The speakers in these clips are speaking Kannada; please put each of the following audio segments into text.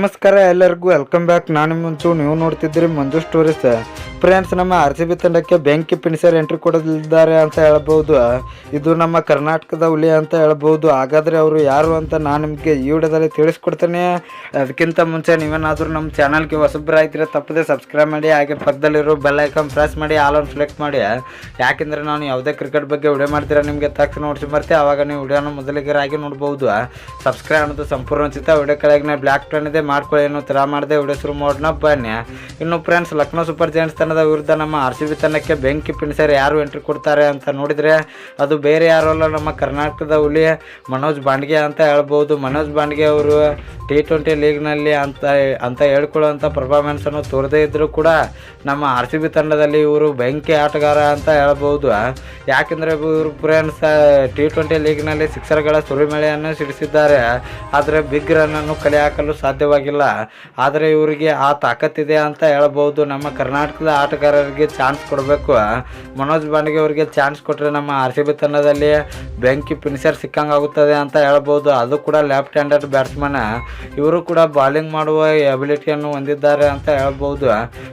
ನಮಸ್ಕಾರ ಎಲ್ಲರಿಗೂ ವೆಲ್ಕಮ್ ಬ್ಯಾಕ್ ನಾನು ಮುಂಚು, ನೀವು ನೋಡ್ತಿದ್ರಿ ಮಂಜು ಸ್ಟೋರೀಸ್ ಫ್ರೆಂಡ್ಸ್ ನಮ್ಮ ಆರ್ ಸಿ ಬಿ ತಂಡಕ್ಕೆ ಬೆಂಕಿ ಪಿಣಿಸರ್ ಎಂಟ್ರಿ ಕೊಡಲಿದ್ದಾರೆ ಅಂತ ಹೇಳ್ಬೋದು. ಇದು ನಮ್ಮ ಕರ್ನಾಟಕದ ಹುಲಿ ಅಂತ ಹೇಳ್ಬೋದು. ಹಾಗಾದರೆ ಅವರು ಯಾರು ಅಂತ ನಾನು ನಿಮಗೆ ಈ ವಿಡಿಯೋದಲ್ಲಿ ತಿಳಿಸ್ಕೊಡ್ತೇನೆ. ಅದಕ್ಕಿಂತ ಮುಂಚೆ ನೀವೇನಾದರೂ ನಮ್ಮ ಚಾನಲ್ಗೆ ಹೊಸಬ್ರಾಯ್ತಿದ್ರೆ ತಪ್ಪದೆ ಸಬ್ಸ್ಕ್ರೈಬ್ ಮಾಡಿ, ಹಾಗೆ ಪಕ್ಕದಲ್ಲಿರೋ ಬೆಲ್ ಐಕಾನ್ ಪ್ರೆಸ್ ಮಾಡಿ ಆಲ್ ಆನ್ ಸೆಲೆಕ್ಟ್ ಮಾಡಿ. ಯಾಕೆಂದರೆ ನಾನು ಯಾವುದೇ ಕ್ರಿಕೆಟ್ ಬಗ್ಗೆ ವಿಡಿಯೋ ಮಾಡ್ತೀರಾ ನಿಮಗೆ ತಕ್ಷಣ ನೋಡ್ಸಿ ಬರ್ತೀವಿ ಆವಾಗ ನೀವು ವಿಡಿಯೋನ ಮೊದಲಿಗೆ ನೋಡಬಹುದು ಸಬ್ಸ್ಕ್ರೈಬ್ ಅನ್ನೋದು ಸಂಪೂರ್ಣ ಚಿತ್ರ ವಿಡಿಯೋ ಕೆಳಗಿನ ಬ್ಲ್ಯಾಕ್ ಟನ್ ಇದೆ. ಮಾಡ್ಕೊಳ್ಳಿ ಏನು ಥರ ಮಾಡಿದೆ ವಿಡಿಯೋ ಮಾಡೋಣ, ಬನ್ನಿ. ಇನ್ನು ಫ್ರೆಂಡ್ಸ್ ಲಕ್ನೋ ಸೂಪರ್ ಜೈಂಟ್ಸ್ ತಂಡದ ವಿರುದ್ಧ ನಮ್ಮ ಆರ್ ಸಿ ಬಿ ತಂಡಕ್ಕೆ ಬೆಂಕಿ ಪಿಣಿಸರ್ ಯಾರು ಎಂಟ್ರಿ ಕೊಡ್ತಾರೆ ಅಂತ ನೋಡಿದರೆ ಅದು ಬೇರೆ ಯಾರು ಅಲ್ಲ, ನಮ್ಮ ಕರ್ನಾಟಕದ ಹುಲಿ ಮನೋಜ್ ಬಾಂಡ್ಗೆ ಅಂತ ಹೇಳ್ಬೋದು. ಮನೋಜ್ ಬಾಂಡ್ಗೆ ಅವರು ಟಿ ಟ್ವೆಂಟಿ ಲೀಗ್ನಲ್ಲಿ ಅಂತ ಅಂತ ಹೇಳ್ಕೊಳ್ಳೋಂಥ ಪರ್ಫಾರ್ಮೆನ್ಸನ್ನು ತೋರದೇ ಇದ್ದರೂ ಕೂಡ ನಮ್ಮ ಆರ್ ಸಿ ಬಿ ತಂಡದಲ್ಲಿ ಇವರು ಬೆಂಕಿ ಆಟಗಾರ ಅಂತ ಹೇಳ್ಬೋದು ಯಾಕೆಂದರೆ ಇವರು ಫ್ರೆಂಡ್ಸ್ ಟಿ ಟ್ವೆಂಟಿ ಲೀಗ್ನಲ್ಲಿ ಸಿಕ್ಸರ್ಗಳ ಸುರಿಮಳೆಯನ್ನು ಸಿಡಿಸಿದ್ದಾರೆ ಆದರೆ ಬಿಗ್ ರನ್ನನ್ನು ಕಲೆ ಹಾಕಲು ಸಾಧ್ಯವಾಗಿಲ್ಲ ಆದರೆ ಇವರಿಗೆ ಆ ತಾಕತ್ತಿದೆ ಅಂತ ಹೇಳ್ಬೋದು, ನಮ್ಮ ಕರ್ನಾಟಕದ ಆಟಗಾರರಿಗೆ ಚಾನ್ಸ್ ಕೊಡಬೇಕು ಮನೋಜ್ ಬಾಂಡ್ಗೆ ಅವರಿಗೆ ಚಾನ್ಸ್ ಕೊಟ್ಟರೆ ನಮ್ಮ ಆರ್ ಸಿ ಬಿ ತಂಡದಲ್ಲಿ ಬೆಂಕಿ ಫಿನಿಷರ್ ಸಿಕ್ಕಂಗಾಗುತ್ತದೆ ಅಂತ ಹೇಳ್ಬೋದು, ಅದು ಕೂಡ ಲೆಫ್ಟ್ ಹ್ಯಾಂಡೆಡ್ ಬ್ಯಾಟ್ಸ್ಮನ್ ಇವರು ಕೂಡ ಬಾಲಿಂಗ್ ಮಾಡುವ ಎಬಿಲಿಟಿಯನ್ನು ಹೊಂದಿದ್ದಾರೆ ಅಂತ ಹೇಳ್ಬೋದು.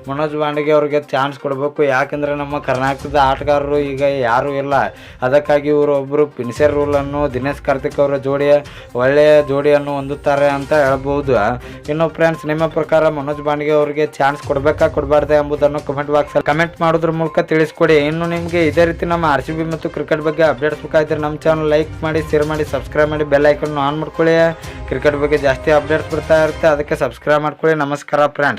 ಮನೋಜ್ ಪಾಂಡೆಗೆ ಅವರಿಗೆ ಚಾನ್ಸ್ ಕೊಡಬೇಕು. ಯಾಕೆಂದರೆ ನಮ್ಮ ಕರ್ನಾಟಕದ ಆಟಗಾರರು ಈಗ ಯಾರೂ ಇಲ್ಲ. ಅದಕ್ಕಾಗಿ ಇವರು ಒಬ್ಬರು ಪಿನ್ಸೆರ್ ರೂಲನ್ನು ದಿನೇಶ್ ಕಾರ್ತಿಕ್ ಅವರ ಜೋಡಿ, ಒಳ್ಳೆಯ ಜೋಡಿಯನ್ನು ಹೊಂದುತ್ತಾರೆ ಅಂತ ಹೇಳ್ಬೋದು. ಇನ್ನು ಫ್ರೆಂಡ್ಸ್ ನಿಮ್ಮ ಪ್ರಕಾರ ಮನೋಜ್ ಬಾಂಡಿಗೆ ಅವರಿಗೆ ಚಾನ್ಸ್ ಕೊಡಬೇಕಾ, ಕೊಡಬಾರ್ದೆ ಎಂಬುದನ್ನು ಕಮೆಂಟ್ ಬಾಕ್ಸಲ್ಲಿ ಕಮೆಂಟ್ ಮಾಡೋದ್ರ ಮೂಲಕ ತಿಳಿಸ್ಕೊಡಿ. ಇನ್ನು ನಿಮಗೆ ಇದೇ ರೀತಿ ನಮ್ಮ ಆರ್ ಮತ್ತು ಕ್ರಿಕೆಟ್ ಬಗ್ಗೆ ಅಪ್ಡೇಟ್ಸ್ ಬೇಕಾದ್ರೆ ನಮ್ಮ ಚಾನಲ್ ಲೈಕ್ ಮಾಡಿ ಶೇರ್ ಮಾಡಿ ಸಬ್ಸ್ಕ್ರೈಬ್ ಮಾಡಿ ಬೆಲ್ ಐಕನ್ ಆನ್ ಮಾಡ್ಕೊಳ್ಳಿ. ಕ್ರಿಕೆಟ್ ಬಗ್ಗೆ ಜಾಸ್ತಿ ಅಪ್ಡೇಟ್ ಬರ್ತಾ ಇರುತ್ತೆ ಅದಕ್ಕೆ ಸಬ್ಸ್ಕ್ರೈಬ್ ಮಾಡ್ಕೊಳ್ಳಿ. ನಮಸ್ಕಾರ ಫ್ರೆಂಡ್ಸ್